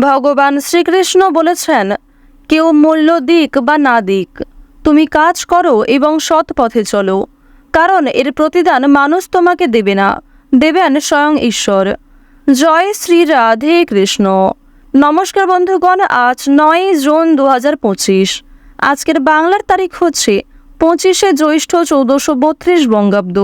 ভগবান শ্রীকৃষ্ণ বলেছেন, কেউ মূল্য দিক বা না দিক, তুমি কাজ করো এবং সৎ পথে চলো, কারণ এর প্রতিদান মানুষ তোমাকে দেবে না, দেবেন স্বয়ং ঈশ্বর। জয় শ্রী রাধে কৃষ্ণ। নমস্কার বন্ধুগণ, আজ নয় জুন দু হাজার পঁচিশ। আজকের বাংলার তারিখ হচ্ছে পঁচিশে জ্যৈষ্ঠ চৌদ্দশো বত্রিশ বঙ্গাব্দ।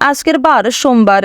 আজকের বার সোমবার।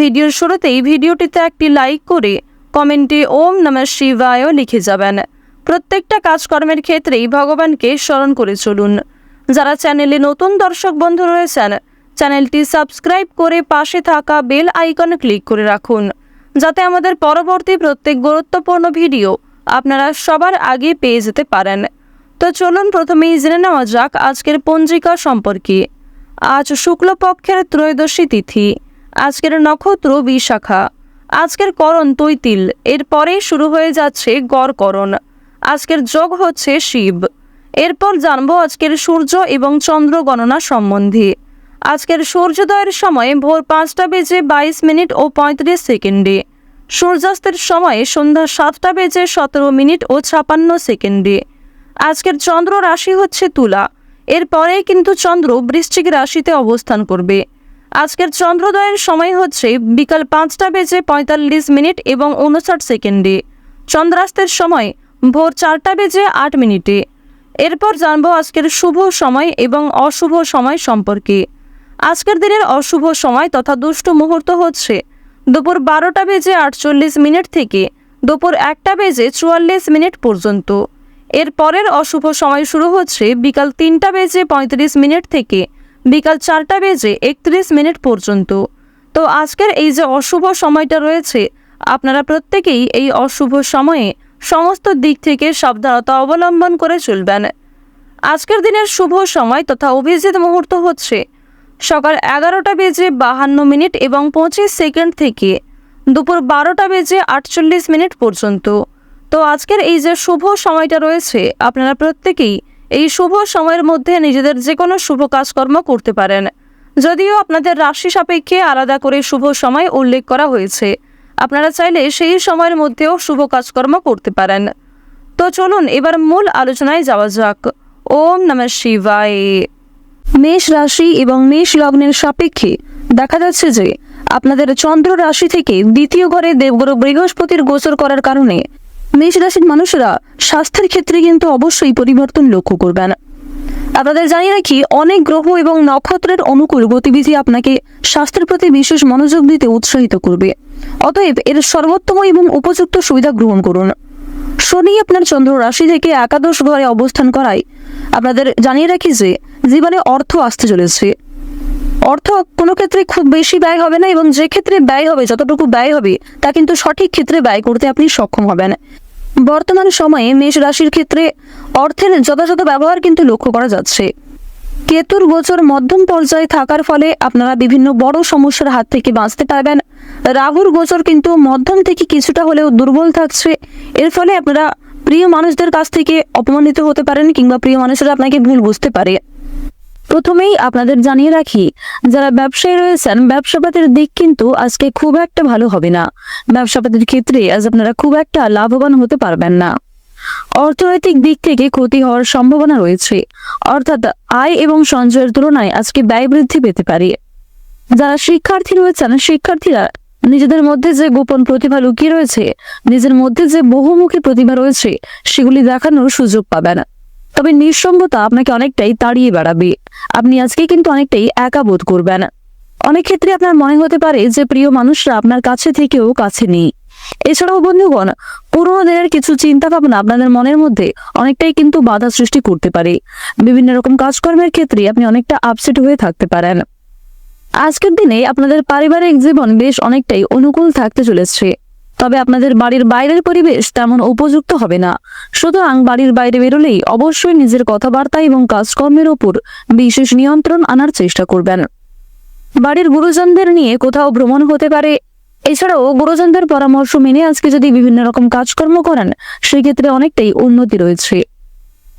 ভিডিওর শুরুতেই ভিডিওটিতে একটি লাইক করে কমেন্টে ওম নমঃ শিবায় লিখে যাবেন। প্রত্যেকটা কাজকর্মের ক্ষেত্রেই ভগবানকে স্মরণ করে চলুন। যারা চ্যানেলে নতুন দর্শক বন্ধু রয়েছেন, চ্যানেলটি সাবস্ক্রাইব করে পাশে থাকা বেল আইকনে ক্লিক করে রাখুন, যাতে আমাদের পরবর্তী প্রত্যেক গুরুত্বপূর্ণ ভিডিও আপনারা সবার আগে পেয়ে যেতে পারেন। তো চলুন প্রথমেই জেনে নেওয়া যাক আজকের পঞ্জিকা সম্পর্কে। আজ শুক্লপক্ষের ত্রয়োদশী তিথি। আজকের নক্ষত্র বিশাখা। আজকের করণ তৈতিল। এরপরেই শুরু হয়ে যাচ্ছে গড়করণ আজকের যোগ হচ্ছে শিব। এরপর জানব আজকের সূর্য এবং চন্দ্র গণনা সম্বন্ধে। আজকের সূর্যোদয়ের সময় ভোর পাঁচটা বেজে বাইশ মিনিট ও পঁয়ত্রিশ সেকেন্ডে। সূর্যাস্তের সময় সন্ধ্যা সাতটা বেজে সতেরো মিনিট ও ছাপান্ন সেকেন্ডে। আজকের চন্দ্র রাশি হচ্ছে তুলা। এরপরেই কিন্তু চন্দ্র বৃশ্চিক রাশিতে অবস্থান করবে। আজকের চন্দ্রোদয়ের সময় হচ্ছে বিকাল পাঁচটা বেজে পঁয়তাল্লিশ মিনিট এবং উনষাট সেকেন্ডে। চন্দ্রাস্তের সময় ভোর চারটা বেজে আট মিনিটে। এরপর জানব আজকের শুভ সময় এবং অশুভ সময় সম্পর্কে। আজকের দিনের অশুভ সময় তথা দুষ্ট মুহূর্ত হচ্ছে দুপুর বারোটা বেজে আটচল্লিশ মিনিট থেকে দুপুর একটা বেজে চুয়াল্লিশ মিনিট পর্যন্ত। এর পরের অশুভ সময় শুরু হচ্ছে বিকাল তিনটা বেজে পঁয়ত্রিশ মিনিট থেকে বিকাল চারটা বেজে একত্রিশ মিনিট পর্যন্ত। তো আজকের এই যে অশুভ সময়টা রয়েছে, আপনারা প্রত্যেকেই এই অশুভ সময়ে সমস্ত দিক থেকে সাবধানতা অবলম্বন করে চলবেন। আজকের দিনের শুভ সময় তথা অভিজিৎ মুহূর্ত হচ্ছে সকাল এগারোটা বেজে বাহান্ন মিনিট এবং পঁচিশ সেকেন্ড থেকে দুপুর বারোটা বেজে আটচল্লিশ মিনিট পর্যন্ত। তো আজকের এই যে শুভ সময়টা রয়েছে, আপনারা প্রত্যেকেই এই শুভ সময়ের মধ্যে নিজেদের যে কোনো শুভ কাজকর্ম করতে পারেন। যদিও আপনাদের রাশি সাপেক্ষে আলাদা করে শুভ সময় উল্লেখ করা হয়েছে। আপনারা চাইলে সেই সময়ের মধ্যেও শুভ কাজকর্ম করতে পারেন। তো চলুন এবার মূল আলোচনায় যাওয়া যাক। ওম নমঃ শিবায়। মেষ রাশি এবং মেষ লগ্নের সাপেক্ষে দেখা যাচ্ছে যে আপনাদের চন্দ্র রাশি থেকে দ্বিতীয় ঘরে দেবগুরু বৃহস্পতির গোচর করার কারণে মেষ রাশির মানুষরা স্বাস্থ্যের ক্ষেত্রে কিন্তু অবশ্যই পরিবর্তন লক্ষ্য করবেন। আপনাদের জানি রাখি, অনেক গ্রহ এবং নক্ষত্রের অনুকূল গতিবিধি আপনাকে স্বাস্থ্যের প্রতি বিশেষ মনোযোগ দিতে উৎসাহিত করবে। অতএব এর সর্বোত্তম এবং উপযুক্ত সুবিধা গ্রহণ করুন। শনি আপনার চন্দ্র রাশি থেকে একাদশ ঘরে অবস্থান করায় আপনাদের জানিয়ে রাখি যে, জীবনে অর্থ আসতে চলেছে। অর্থ কোনো ক্ষেত্রে খুব বেশি ব্যয় হবে না এবং যে ক্ষেত্রে ব্যয় হবে, যতটুকু ব্যয় হবে, তা কিন্তু সঠিক ক্ষেত্রে ব্যয় করতে আপনি সক্ষম হবেন। বর্তমান সময়ে মেষ রাশির ক্ষেত্রে অর্থের যথাযথ ব্যবহার কিন্তু লক্ষ্য করা যাচ্ছে। কেতুর গোচর মধ্যম পর্যায়ে থাকার ফলে আপনারা বিভিন্ন বড় সমস্যার হাত থেকে বাঁচতে পারবেন। রাহুর গোচর কিন্তু মধ্যম থেকে কিছুটা হলেও দুর্বল থাকছে। এর ফলে আপনারা প্রিয় মানুষদের কাছ থেকে অপমানিত হতে পারেন কিংবা প্রিয় মানুষেরা আপনাকে ভুল বুঝতে পারে। প্রথমেই আপনাদের জানিয়ে রাখি, যারা ব্যবসায়ী রয়েছেন, ব্যবসাপাতির দিক কিন্তু আজকে খুব একটা ভালো হবে না। ব্যবসাপাতির ক্ষেত্রে আজ আপনারা খুব একটা লাভবান হতে পারবেন না। অর্থনৈতিক দিক থেকে ক্ষতি হওয়ার সম্ভাবনা রয়েছে। অর্থাৎ আয় এবং সঞ্চয়ের তুলনায় আজকে ব্যয় বৃদ্ধি পেতে পারে। যারা শিক্ষার্থী রয়েছেন, শিক্ষার্থীরা নিজেদের মধ্যে যে গোপন প্রতিভা লুকিয়ে রয়েছে, নিজের মধ্যে যে বহুমুখী প্রতিভা রয়েছে, সেগুলি দেখানোর সুযোগ পাবেন। তবে নিঃসঙ্গতা আপনাকে অনেকটাই তাড়িয়ে বেড়াবে। আপনি আজকে কিন্তু অনেকটাই একা বোধ করবেন। অনেক ক্ষেত্রে আপনার মনে হতে পারে যে প্রিয় মানুষরা আপনার কাছে থেকেও কাছে নেই। এছাড়াও বন্ধুগণ, পুরোনো দিনের কিছু চিন্তা ভাবনা আপনাদের মনের মধ্যে অনেকটাই কিন্তু বাধা সৃষ্টি করতে পারে। বিভিন্ন রকম কাজকর্মের ক্ষেত্রে আপনি অনেকটা আপসেট হয়ে থাকতে পারেন। আজকের দিনে আপনাদের পারিবারিক জীবন বেশ অনেকটাই অনুকূল থাকতে চলেছে। তবে আপনাদের বাড়ির বাইরের পরিবেশ তেমন উপযুক্ত হবে না। সুতরাং বাড়ির বাইরে বেরোলেই অবশ্যই নিজের কথাবার্তা এবং কাজকর্মের ওপর বিশেষ নিয়ন্ত্রণ আনার চেষ্টা করবেন। বাড়ির গুরুজনদের নিয়ে কোথাও ভ্রমণ হতে পারে। এছাড়াও গুরুজনদের পরামর্শ মেনে আজকে যদি বিভিন্ন রকম কাজকর্ম করেন, সেক্ষেত্রে অনেকটাই উন্নতি রয়েছে।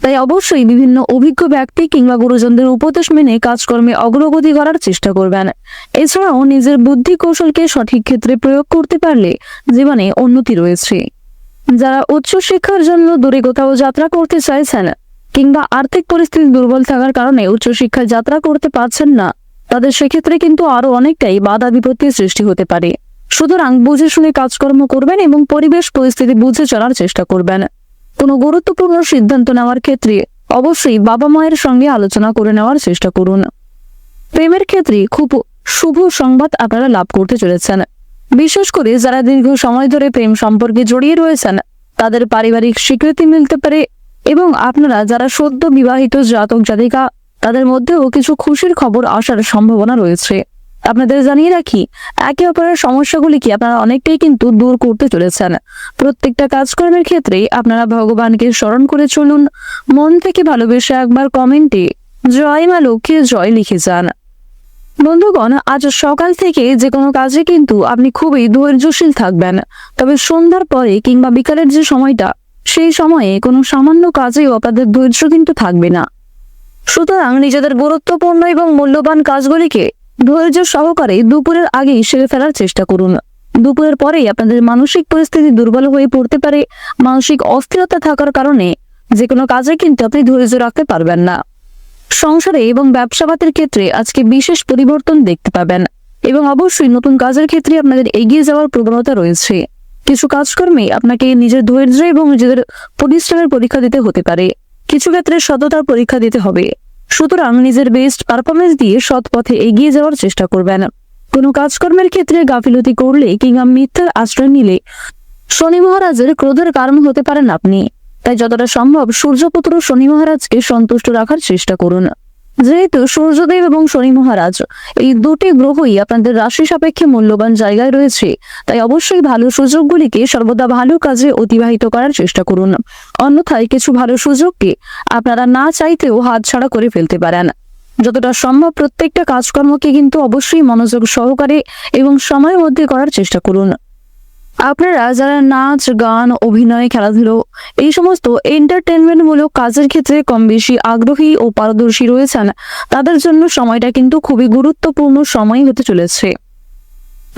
তাই অবশ্যই বিভিন্ন অভিজ্ঞ ব্যক্তি কিংবা গুরুজনদের উপদেশ মেনে কাজকর্মে অগ্রগতি করার চেষ্টা করবেন। এছাড়াও নিজের বুদ্ধি কৌশলকে সঠিক ক্ষেত্রে প্রয়োগ করতে পারলে জীবনে উন্নতি রয়েছে। যারা উচ্চশিক্ষার জন্য দূরে কোথাও যাত্রা করতে চাইছেন কিংবা আর্থিক পরিস্থিতি দুর্বল থাকার কারণে উচ্চশিক্ষায় যাত্রা করতে পারছেন না, তাদের সেক্ষেত্রে কিন্তু আরও অনেকটাই বাধা বিপত্তির সৃষ্টি হতে পারে। সুতরাং বুঝে শুনে কাজকর্ম করবেন এবং পরিবেশ পরিস্থিতি বুঝে চলার চেষ্টা করবেন। কোনো গুরুত্বপূর্ণ সিদ্ধান্ত নেওয়ার ক্ষেত্রে অবশ্যই বাবা মায়ের সঙ্গে আলোচনা করে নেওয়ার চেষ্টা করুন। প্রেমের ক্ষেত্রে খুব শুভ সংবাদ আপনারা লাভ করতে চলেছেন। বিশেষ করে যারা দীর্ঘ সময় ধরে প্রেম সম্পর্কে জড়িয়ে রয়েছেন, তাদের পারিবারিক স্বীকৃতি মিলতে পারে এবং আপনারা যারা সদ্য বিবাহিত জাতক জাতিকা তাদের মধ্যেও কিছু খুশির খবর আসার সম্ভাবনা রয়েছে। আপনাদের জানিয়ে রাখি, একে অপরের সমস্যাগুলিকে আপনারা অনেকটাই কিন্তু দূর করতে চলেছেন। প্রত্যেকটা কাজকর্মের ক্ষেত্রে আপনারা ভগবানকে স্মরণ করে চলুন। মন থেকে ভালোবেসে একবার কমেন্টে, জয় মা লক্ষ্মীর জয় লিখে যান। বন্ধুগণ, আজ সকাল থেকে যে কোনো কাজে কিন্তু আপনি খুবই ধৈর্যশীল থাকবেন। তবে সন্ধ্যার পরে কিংবা বিকালের যে সময়টা, সেই সময়ে কোনো সামান্য কাজেও আপনাদের ধৈর্য কিন্তু থাকবে না। সুতরাং নিজেদের গুরুত্বপূর্ণ এবং মূল্যবান কাজগুলিকে ধৈর্য সহকারে দুপুরের আগেই সেরে ফেলার চেষ্টা করুন। দুপুরের পরেই আপনাদের মানসিক পরিস্থিতি দুর্বল হয়ে পড়তে পারে। মানসিক অস্থিরতা থাকার কারণে যে কোনো কাজে কিন্তু আপনি ধৈর্য রাখতে পারবেন না। সংসারে এবং ব্যবসাপাতের ক্ষেত্রে আজকে বিশেষ পরিবর্তন দেখতে পাবেন এবং অবশ্যই নতুন কাজের ক্ষেত্রে আপনাদের এগিয়ে যাওয়ার প্রবণতা রয়েছে। কিছু কাজকর্মে আপনাকে নিজের ধৈর্য এবং নিজেদের পরিশ্রমের পরীক্ষা দিতে হতে পারে। কিছু ক্ষেত্রে সততার পরীক্ষা দিতে হবে। সুতরাং নিজের বেস্ট পারফরমেন্স দিয়ে সৎ পথে এগিয়ে যাওয়ার চেষ্টা করবেন। কোনো কাজকর্মের ক্ষেত্রে গাফিলতি করলে কিংবা মিথ্যার আশ্রয় নিলে শনি মহারাজের ক্রোধের কারণ হতে পারেন আপনি। তাই যতটা সম্ভব সূর্যপুত্র শনি মহারাজকে সন্তুষ্ট রাখার চেষ্টা করুন। যেহেতু সূর্যদেব এবং শনি মহারাজ এই দুটি গ্রহই আপনাদের রাশি সাপেক্ষে মূল্যবান জায়গায় রয়েছে, তাই অবশ্যই ভালো সুযোগগুলিকে সর্বদা ভালো কাজে অতিবাহিত করার চেষ্টা করুন। অন্যথায় কিছু ভালো সুযোগকে আপনারা না চাইতেও হাতছাড়া করে ফেলতে পারেন। যতটা সম্ভব প্রত্যেকটা কাজকর্মকে কিন্তু অবশ্যই মনোযোগ সহকারে এবং সময়ের মধ্যে করার চেষ্টা করুন। আপনারা যারা নাচ, গান, অভিনয়, খেলাধুলো এই সমস্ত এন্টারটেনমেন্টমূলক কাজের ক্ষেত্রে কম বেশি আগ্রহী ও পারদর্শী রয়েছেন, তাদের জন্য সময়টা কিন্তু খুবই গুরুত্বপূর্ণ সময় হতে চলেছে।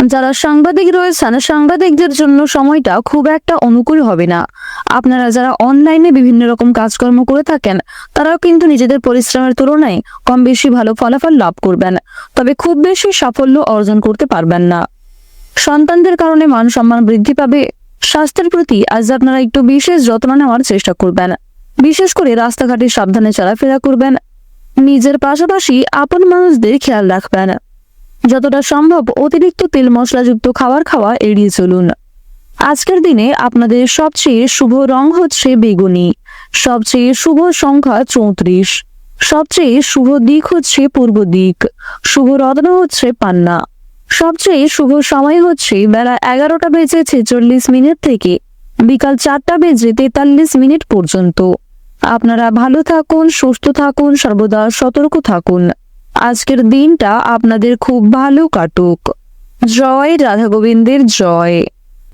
যারা সাংবাদিক রয়েছেন, সাংবাদিকদের জন্য সময়টা খুব একটা অনুকূল হবে না। আপনারা যারা অনলাইনে বিভিন্ন রকম কাজকর্ম করে থাকেন, তারাও কিন্তু নিজেদের পরিশ্রমের তুলনায় কম বেশি ভালো ফলাফল লাভ করবেন, তবে খুব বেশি সাফল্য অর্জন করতে পারবেন না। সন্তানদের কারণে মান সম্মান বৃদ্ধি পাবে। স্বাস্থ্যের প্রতি আজ আপনারা একটু বিশেষ যত্ন নেওয়ার চেষ্টা করবেন। বিশেষ করে রাস্তাঘাটে সাবধানে চলাফেরা করবেন। নিজের পাশাপাশি আপন মানুষদের খেয়াল রাখবেন। যতটা সম্ভব অতিরিক্ত তেল মশলাযুক্ত খাবার খাওয়া এড়িয়ে চলুন। আজকের দিনে আপনাদের সবচেয়ে শুভ রং হচ্ছে বেগুনি। সবচেয়ে শুভ সংখ্যা চৌত্রিশ। সবচেয়ে শুভ দিক হচ্ছে পূর্ব দিক। শুভ রত্ন হচ্ছে পান্না। সবচেয়ে শুভ সময় হচ্ছে বেলা এগারোটা বেজে ছেচল্লিশ মিনিট থেকে বিকাল চারটা বেজে তেতাল্লিশ মিনিট পর্যন্ত। আপনারা ভালো থাকুন, সুস্থ থাকুন, সর্বদা সতর্ক থাকুন। আজকের দিনটা আপনাদের খুব ভালো কাটুক। জয় রাধা গোবিন্দের জয়।